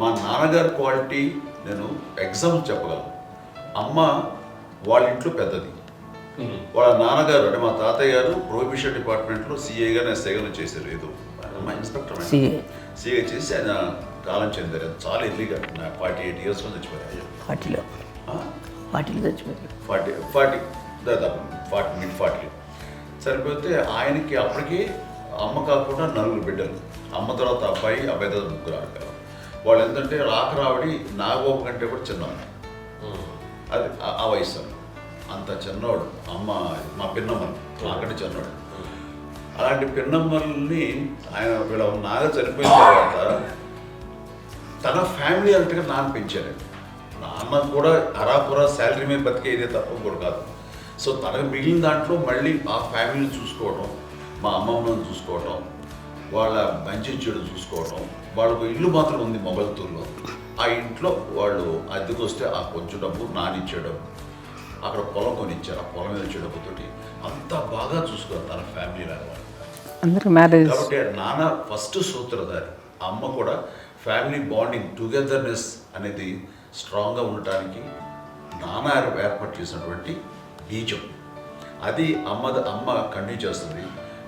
మా నాన్నగారి క్వాలిటీ నేను ఎగ్జాంపుల్ చెప్పగలను. అమ్మ వాళ్ళ ఇంట్లో పెద్దది. వాళ్ళ నాన్నగారు అంటే మా తాతయ్య గారు ప్రొహిబిషన్ డిపార్ట్మెంట్లో సిఏగా ఎస్ఐగా చేశారు ఏదో మా ఇన్స్పెక్టర్. సిఏ చేసి ఆయన కాలం చెందారు. చాలా ఎర్లీగా నా ఫార్టీ ఎయిట్ ఇయర్స్లో చచ్చిపోయారు వాటిలో చచ్చిపోయారు. ఫార్టీ ఫార్టీ దాదాపు ఫార్టీ మిడ్ ఫార్టీ సరిపోతే ఆయనకి అప్పటికి అమ్మ కాకుండా నలుగురు బిడ్డలు. అమ్మ తర్వాత అబ్బాయి అబ్బాయి తర్వాత ముగ్గురు ఆడపిల్లలు. వాళ్ళు ఏంటంటే రాక రావడి నాగబాబు కంటే కూడా చిన్నవాడు. అది ఆ- వయసు. అంత చిన్నవాడు. అమ్మ మా పిన్నమ్మలు నాకంటే చిన్నవాడు. అలాంటి పిన్నమ్మల్ని ఆయన వీళ్ళ నాగ చనిపోయిన తర్వాత తన ఫ్యామిలీ అంతగా నాన్న పెంచారు నాన్న కూడా అరాపురా శాలరీ మీద బతికేదే తప్ప కూడా కాదు. సో తనకు మిగిలిన దాంట్లో మళ్ళీ ఆ ఫ్యామిలీని చూసుకోవడం మా అమ్మమ్మని చూసుకోవడం వాళ్ళ మంచి చెడు చూసుకోవడం వాళ్ళకు ఇల్లు మాత్రం ఉంది మొగల్తూరులో ఆ ఇంట్లో వాళ్ళు అద్దెకు వస్తే ఆ కొంచెం డబ్బు నానిచ్చే డబ్బు అక్కడ పొలం కొనిచ్చారు. ఆ పొలం మీద వచ్చే డబ్బుతోటి అంతా బాగా చూసుకోరు తన ఫ్యామిలీ వాళ్ళు. అందరూ మ్యారేజ్ కాబట్టి నాన్న ఫస్ట్ సూత్రధారి. అమ్మ కూడా ఫ్యామిలీ బాండింగ్ టుగెదర్నెస్ అనేది స్ట్రాంగ్గా ఉండటానికి నాన్న ఏర్- ఏర్పాటు చేసినటువంటి బీజం. అది అమ్మ అమ్మ కంటిన్యూ చేస్తుంది.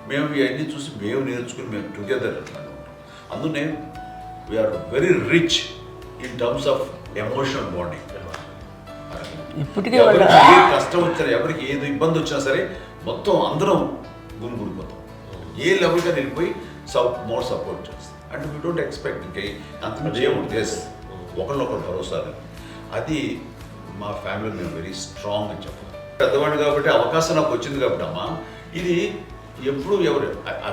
మేము ఇవన్నీ చూసి మేము నేర్చుకుని మేము together అందునే we are very rich in terms of emotional bonding ఇప్పటికీ ఏ కష్టం వచ్చినా ఎవరికి ఏది ఇబ్బంది వచ్చినా సరే మొత్తం అందరం గుమిగూడిపోతాం. ఏ లెవెల్గా వెళ్ళిపోయి సప్ మోర్ సపోర్ట్ చేస్తాం. అంటే వీ డోంట్ ఎక్స్పెక్ట్ ఇంకే అంతకుమించి ఏముంది ఎస్ ఒకళ్ళొకరు భరోసా. అది మా ఫ్యామిలీ మేము వెరీ స్ట్రాంగ్ అని చెప్పాలి. పెద్దవాడిని కాబట్టి అవకాశం నాకు వచ్చింది కాబట్టి అమ్మా ఇది ఎప్పుడు ఎవరు?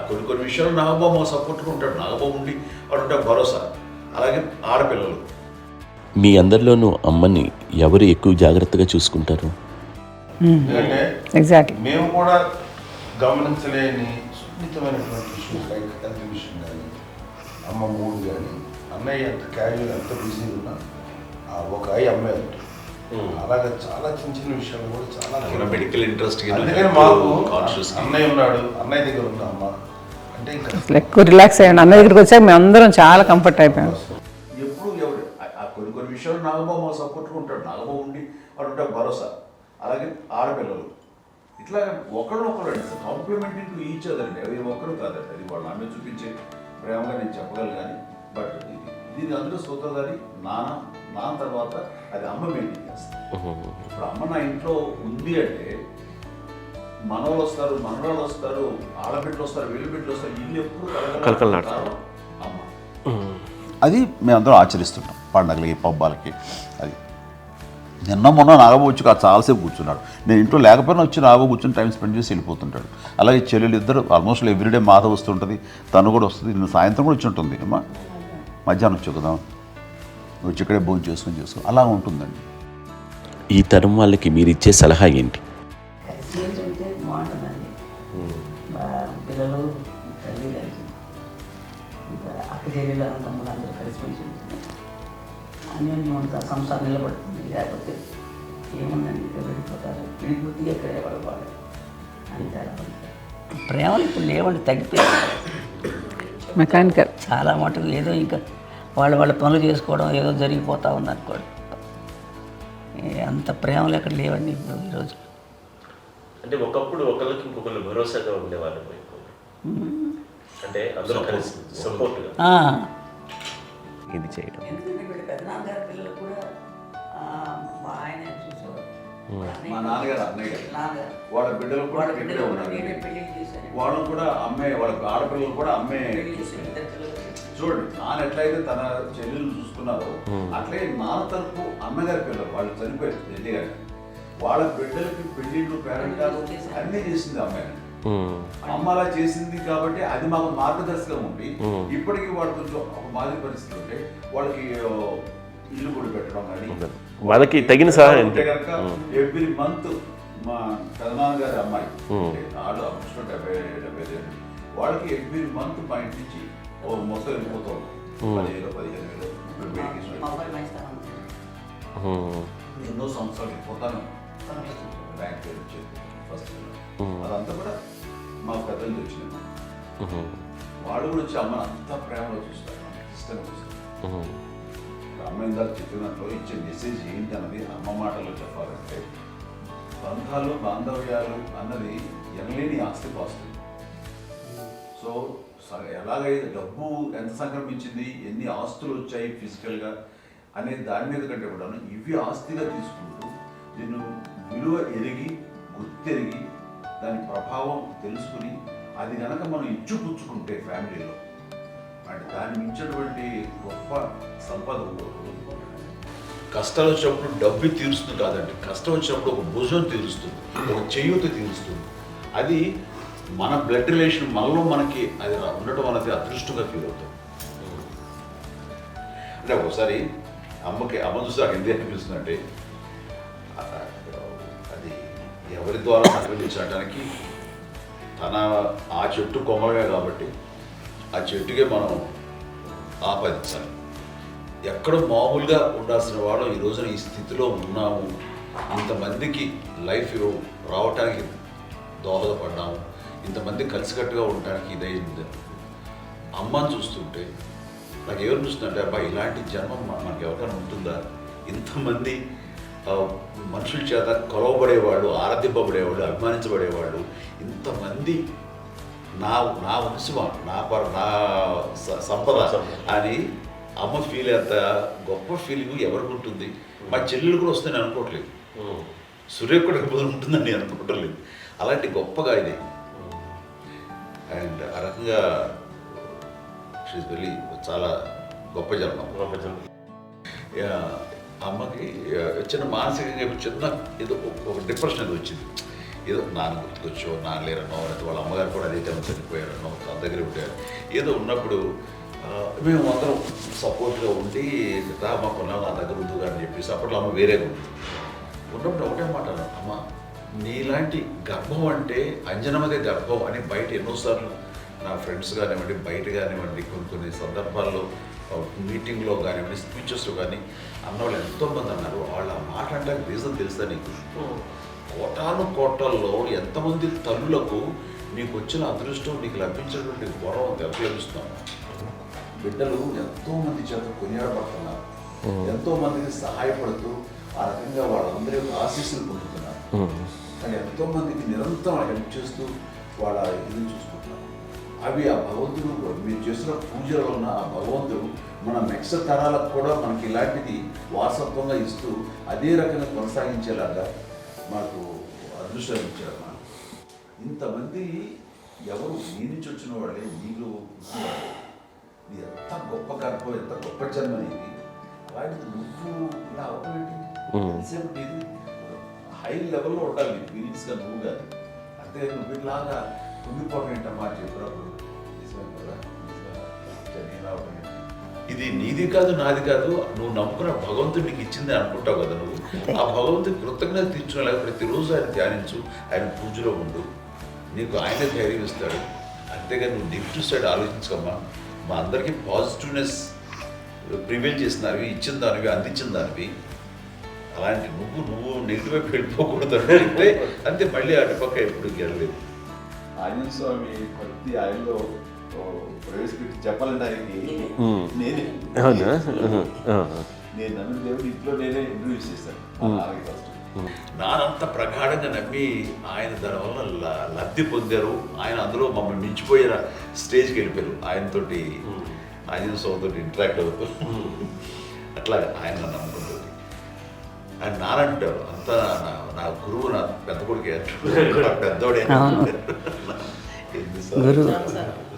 కొన్ని కొన్ని విషయాలు నాగబాబు సపోర్ట్గా ఉంటాడు. నాగబాబు ఉండి వాడు ఉంటాడు భరోసా. అలాగే ఆడపిల్లలు. మీ అందరిలోనూ అమ్మని ఎవరు ఎక్కువ జాగ్రత్తగా చూసుకుంటారు? ఎందుకంటే ఎగ్జాక్ట్లీ మేము కూడా గమనించలేని సున్నితమైనటువంటి ఇష్యూస్ లైక్ హెల్త్ విషయం కానీ అమ్మ మూడు కానీ అన్నయ్య ఎంత క్యాజువల్ ఎంత బిజీ ఉన్నా ఆ ఒక ఐ అమ్మాయి ఉంటుంది అలాగే చాలా చిన్న చిన్న విషయాలు కూడా చాలా మెడికల్ ఇంట్రెస్ట్ అందుకని మాకు అన్నయ్య ఉన్నాడు. అన్నయ్య దగ్గర ఉంది అమ్మ? అంటే ఇంకా ఎక్కువ రిలాక్స్ అయ్యాను అన్న దగ్గరికి వచ్చాక మేము అందరం చాలా కంఫర్ట్ అయిపోయాం. ఎప్పుడు ఎవరు కొన్ని కొన్ని విషయాలు నాగబాబు సపోర్ట్గా ఉంటాడు. నాగబాబు ఉండి వాడు భరోసా. అలాగే ఆడపిల్లలు. ఇట్లా ఒకళ్ళొకరు కాంప్లిమెంటింగ్ టు ఈచ్ అదర్ అండి. అవి ఒక్కరు కాదండి. అది వాళ్ళ ఆమె చూపించే ప్రేమగా నేను చెప్పగలను కానీ. బట్ దీని అందులో సూత్రధారి నాన్న నాన్న తర్వాత అది అమ్మ మెయింటైన్ చేస్తుంది. ఇప్పుడు అమ్మ నా ఇంట్లో ఉంది అంటే మనవలు వస్తారు మనవరాలు వస్తారు ఆడబిడ్డలు వస్తారు వీళ్ళు బిడ్డలు వస్తారు ఇల్లు ఎప్పుడు కలకలలాడుతుంది. అమ్మ. అది మేమందరం ఆచరిస్తుంటాం పండగలకి పబ్బాలకి. అది. నిన్న మొన్న నాగబాబు వచ్చి కాదు చాలాసేపు కూర్చున్నాడు. నేను ఇంట్లో లేకపోయినా వచ్చి నాగబాబు కూర్చొని టైం స్పెండ్ చేసి వెళ్ళిపోతుంటాడు. అలాగే చెల్లెలు ఇద్దరు ఆల్మోస్ట్ ఎవ్రీడే మాత వస్తుంటుంది తను కూడా వస్తుంది నిన్న సాయంత్రం కూడా వచ్చి ఉంటుంది. అమ్మా మధ్యాహ్నం వచ్చి కదా వచ్చి ఇక్కడే భోజనం చేసుకొని చేసుకో. అలా ఉంటుందండి. ఈ తరం వాళ్ళకి మీరు ఇచ్చే సలహా ఏంటి? సంసారం నిలబడుతుంది. లేకపోతే ఏముందండి? వెళ్ళిపోతారు. ఎక్కడే పడవాలి అని తేడా ఉంటుంది. ప్రేమలు ఇప్పుడు లేవండి తగ్గిపోయాయి. మెకానికల్. చాలా మటుకు ఏదో ఇంకా వాళ్ళు వాళ్ళ పనులు చేసుకోవడం ఏదో జరిగిపోతా ఉంది అనుకోండి. ఏ అంత ప్రేమలు ఎక్కడ లేవండి ఇప్పుడు ఈరోజు అంటే ఒకప్పుడు ఒకరికి ఇంకొకరు భరోసాగా ఉండేవాళ్ళు అంటే అందరూ కలిసి సపోర్ట్గా. ఇది చేయడం మా నాన్నగారు అన్నయ్య. వాళ్ళ బిడ్డలు కూడా వాళ్ళ ఇక్కడే ఉన్నారు. వాళ్ళు కూడా అమ్మే వాళ్ళ ఆడపిల్లలు కూడా అమ్మే. చూడండి నాన్న ఎట్లయితే తన చెల్లెలు చూసుకున్నారో అట్లే నాన్న తరపు అమ్మగారి పిల్లలు వాళ్ళు చనిపోయారు చెల్లి గారు. వాళ్ళ బిడ్డలకి పెళ్ళిళ్ళు పేరెంటాలు అన్నీ చేసింది అమ్మాయి అమ్మ అలా చేసింది కాబట్టి అది మాకు మార్గదర్శకం ఉంది. ఇప్పటికీ వాళ్ళు కొంచెం ఒక మాదిరి పరిస్థితి ఉంటే వాళ్ళకి ఇల్లు కూడా పెట్టడం కానీ వాళ్ళకి తగిన సహాయం ఎవ్రీ మంత్ మా పెదనాన్న గారి అమ్మాయి వాళ్ళు అప్పుడు డెబ్బై డెబ్బై ఐదు వాళ్ళకి ఎవ్రీ మంత్ మా ఇంటి నుంచి ఓ మొత్తం వెళ్ళిపోతాం పదిహేను పదిహేను వేలు. ఎన్నో సంవత్సరాలు వెళ్ళిపోతాను బ్యాంక్ పేరు వచ్చేది ఫస్ట్ అదంతా కూడా మా పెద్దలు వచ్చింది వాళ్ళు కూడా వచ్చి అమ్మని అంతా ప్రేమలో చూస్తారు సిస్టమ్ చూస్తారు. అమ్మ చెప్పినట్లు ఇచ్చే మెసేజ్ ఏంటన్నది అమ్మ మాటలో చెప్పాలంటే బంధాలు బాంధవ్యాలు అన్నది ఎనలేని ఆస్తి పాస్తులు సో ఎలాగైతే డబ్బు ఎంత సంక్రమించింది? ఎన్ని ఆస్తులు వచ్చాయి ఫిజికల్గా అనే దాని మీద కంటే కూడా ఇవి ఆస్తిగా తీసుకుంటూ నేను విలువ ఎరిగి గుర్తెరిగి దాని ప్రభావం తెలుసుకుని అది కనుక మనం ఇచ్చిపుచ్చుకుంటే ఫ్యామిలీలో దాన్ని మించినటువంటి గొప్ప సంపద కష్టాలు వచ్చినప్పుడు డబ్బు తీరుస్తుంది కాదండి. కష్టం వచ్చినప్పుడు ఒక భుజం తీరుస్తుంది. ఒక చేయూత తీరుస్తుంది. అది మన బ్లడ్ రిలేషన్ మనలో మనకి అది ఉండటం అనేది అదృష్టంగా ఫీల్ అవుతాం అంటే ఒకసారి అమ్మకి అమ్మ చూసి నాకు ఎందుకు అనిపిస్తుంది అంటే అది ఎవరి ద్వారా సంక్రమించడానికి తన ఆ చెట్టు కొమ్మలమే కాబట్టి ఆ చెట్టుకే మనం ఆపాదించాలి. ఎక్కడో మామూలుగా ఉండాల్సిన వాడు ఈ రోజున ఈ స్థితిలో ఉన్నాము. ఇంతమందికి లైఫ్ రావటానికి దోహదపడ్డాము. ఇంతమంది కలిసికట్టుగా ఉండటానికి ఇదైంది అమ్మని చూస్తుంటే నాకు ఎవరు చూస్తుంటే అబ్బాయి ఇలాంటి జన్మం మనకి ఎవరికైనా ఉంటుందా? ఇంతమంది మనుషుల చేత కొలవబడేవాళ్ళు ఆరాధింపబడేవాళ్ళు అభిమానించబడేవాళ్ళు ఇంతమంది నా నా వంశమా నా పర నా సంపద. అని అమ్మ ఫీల్ అంత గొప్ప ఫీలింగ్ ఎవరికి ఉంటుంది? మా చెల్లెలు కూడా వస్తే నేను అనుకోవట్లేదు సూర్య కూడా ఎప్పుడు ఉంటుందని నేను అనుకోవట్లేదు. అలాంటి గొప్పగా ఇది. అండ్ ఆ రకంగా షీస్ వెరీ చాలా గొప్ప జన్మం. యా, అమ్మకి యా, చిన్న మానసికంగా చిన్న ఏదో ఒక- డిప్రెషన్ ఏదో వచ్చింది. ఏదో నాన్న గుర్తుకొచ్చో నాన్న లేరనో లేకపోతే వాళ్ళ అమ్మగారు కూడా అదే టైం చనిపోయారనో తన దగ్గర ఉంటారు. ఏదో ఉన్నప్పుడు మేము అందరం సపోర్ట్గా ఉండి రా మా కొన్నాళ్ళు నా దగ్గర ఉందిగా అని చెప్పేసి అప్పట్లో అమ్మ వేరే ఉంది ఉన్నప్పుడు ఒకటే మాట అమ్మ నీలాంటి గర్భం అంటే అంజనమదే గర్భం అని బయట ఎన్నోసార్లు నా ఫ్రెండ్స్ కానివ్వండి బయట కానివ్వండి కొన్ని కొన్ని సందర్భాల్లో మీటింగ్లో కానివ్వండి స్పీచెస్లో కానీ అన్నవాళ్ళు ఎంతోమంది అన్నారు. వాళ్ళు ఆ మాట అంటే రీజన్ తెలుసా నీకు? కోటాను కోటాల్లో ఎంతమంది తల్లులకు నీకు వచ్చిన అదృష్టం నీకు లభించినటువంటి గౌరవం ఎంత లభిస్తున్నావు బిడ్డలు ఎంతో మంది చేత కొనియాడబడుతున్నారు. ఎంతో మందికి సహాయపడుతూ ఆ రకంగా వాళ్ళందరి యొక్క ఆశీస్సులు పొందుతున్నారు. కానీ ఎంతో మందికి నిరంతరం హెల్ప్ చేస్తూ వాళ్ళ ఇది చూసుకుంటున్నారు. అవి ఆ భగవంతుడు మీరు చేసిన పూజలో ఉన్న ఆ భగవంతుడు మన నెక్స్ట్ తరాలకు కూడా మనకి ఇలాంటిది వారసత్వంగా ఇస్తూ అదే రకంగా కొనసాగించేలాగా మనకు అదృష్టం ఇచ్చారు ఇంతమంది ఎవరు నీ నుంచి వచ్చిన వాళ్ళే ఉంటున్నారు. ఇది ఎంత గొప్ప గర్భం ఎంత గొప్ప జన్మ నీది అలాంటిది నువ్వు ఇలా అవ్వబెట్టి నీది హై లెవెల్లో ఉండాలి నీ ఫీలింగ్స్గా నువ్వు కానీ. అంతే నువ్వు ఇలాగా కుంగిపోవడం ఏంటమ్మా చెప్పినప్పుడు. నిజమే కదా? నిజమే. ఇది నీది కాదు నాది కాదు నువ్వు నమ్ముకున్న భగవంతుడు నీకు ఇచ్చింది అనుకుంటావు కదా నువ్వు. ఆ భగవంతుడి కృతజ్ఞత తీర్చుకోలేక ప్రతిరోజు ఆయన ధ్యానించు ఆయన పూజలో ఉండు. నీకు ఆయన ధైర్యం ఇస్తాడు. అంతేగాని నువ్వు నెగిటివ్ సైడ్ ఆలోచించకమ్మా. మా అందరికీ పాజిటివ్నెస్ ప్రివెల్ చేసినవి ఇచ్చిన దానివి అందించిన దానివి. అలాంటి నువ్వు నువ్వు నెగిటివ్ వైపు వెళ్ళిపోకూడదు అంటే అంతే మళ్ళీ అటుపక్క ఎప్పుడు గెలలేదు ఆంజనేయ స్వామి భక్తి ఆయనలో ప్రవేశపెట్టి చెప్పాలంటే ఆయనకి నేనే. అవునా? నేను. నమ్మిన దేవుడు ఇంట్లో నేనే ఇంట్రడ్యూస్ చేశాను. ఫస్ట్ నానంత ప్రగాఢంగా నమ్మి ఆయన దానివల్ల లబ్ధి పొందారు. ఆయన అందులో మమ్మల్ని మించిపోయిన స్టేజ్కి వెళ్ళిపోయారు. ఆయనతోటి ఆయన స్వామితో ఇంటరాక్ట్ అవుతూ అట్లా ఆయన నన్ను నమ్ముకుంటుంది ఆయన నానంటారు. అంతా నా గురువు నా పెద్ద కొడుకే. పెద్దోడే. గురువు.